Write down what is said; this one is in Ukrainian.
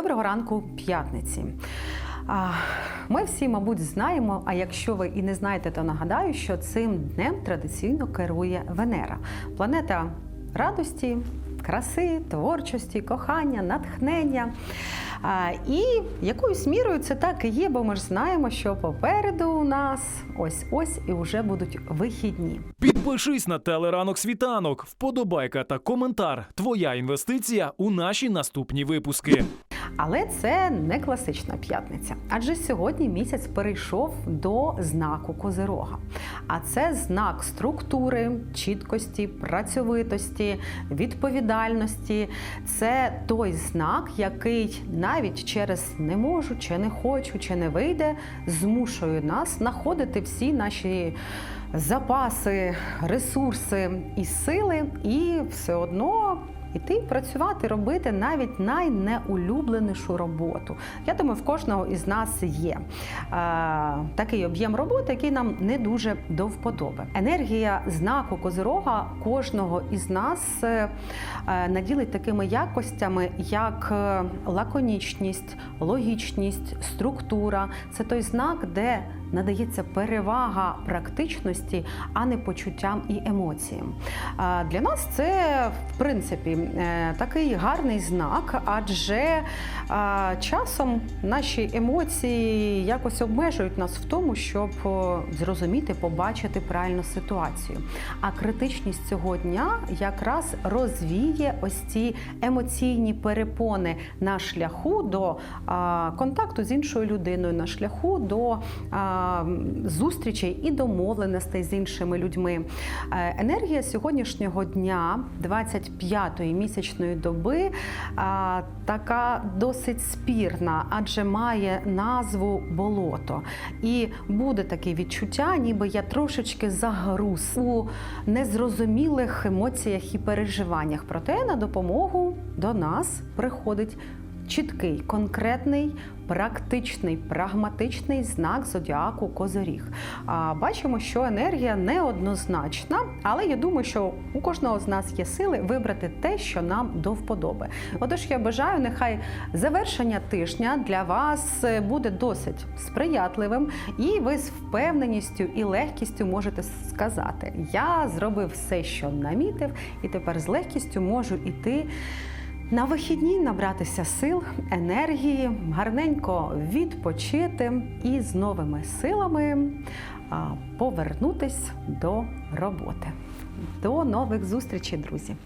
Доброго ранку, п'ятниці. Ми всі, мабуть, знаємо. А якщо ви і не знаєте, то нагадаю, що цим днем традиційно керує Венера, планета радості, краси, творчості, кохання, натхнення. І якоюсь мірою це так і є, бо ми ж знаємо, що попереду у нас ось ось і вже будуть вихідні. Підпишись на телеранок світанок, вподобайка та коментар. Твоя інвестиція у наші наступні випуски. Але це не класична п'ятниця, адже сьогодні місяць перейшов до знаку Козирога. А це знак структури, чіткості, працьовитості, відповідальності. Це той знак, який навіть через не можу, чи не хочу, чи не вийде, змушує нас знаходити всі наші. Запаси, ресурси і сили, і все одно іти працювати, робити навіть найнеулюбленішу роботу. Я думаю, в кожного із нас є е, такий об'єм роботи, який нам не дуже до вподоби. Енергія знаку Козирога кожного із нас е, е, наділить такими якостями, як е, лаконічність, логічність, структура. Це той знак, де надається перевага практичності, а не почуттям і емоціям. Для нас це в принципі такий гарний знак, адже часом наші емоції якось обмежують нас в тому, щоб зрозуміти, побачити правильну ситуацію. А критичність цього дня якраз розвіє ось ці емоційні перепони на шляху до контакту з іншою людиною, на шляху до зустрічей і домовленостей з іншими людьми. Е, Енергія сьогоднішнього дня, 25-ї місячної доби, така досить спірна, адже має назву болото. І буде таке відчуття, ніби я трошечки загруз у незрозумілих емоціях і переживаннях. Проте на допомогу до нас приходить чіткий, конкретний, практичний, прагматичний знак зодіаку Козиріг. А, Бачимо, що енергія неоднозначна, але я думаю, що у кожного з нас є сили вибрати те, що нам до вподоби. Отож, я бажаю, нехай завершення тижня для вас е, буде досить сприятливим, і ви з впевненістю і легкістю можете сказати: Я зробив все, що намітив, і тепер з легкістю можу іти. На вихідні набратися сил, енергії, гарненько відпочити і з новими силами повернутись до роботи. До нових зустрічей, друзі!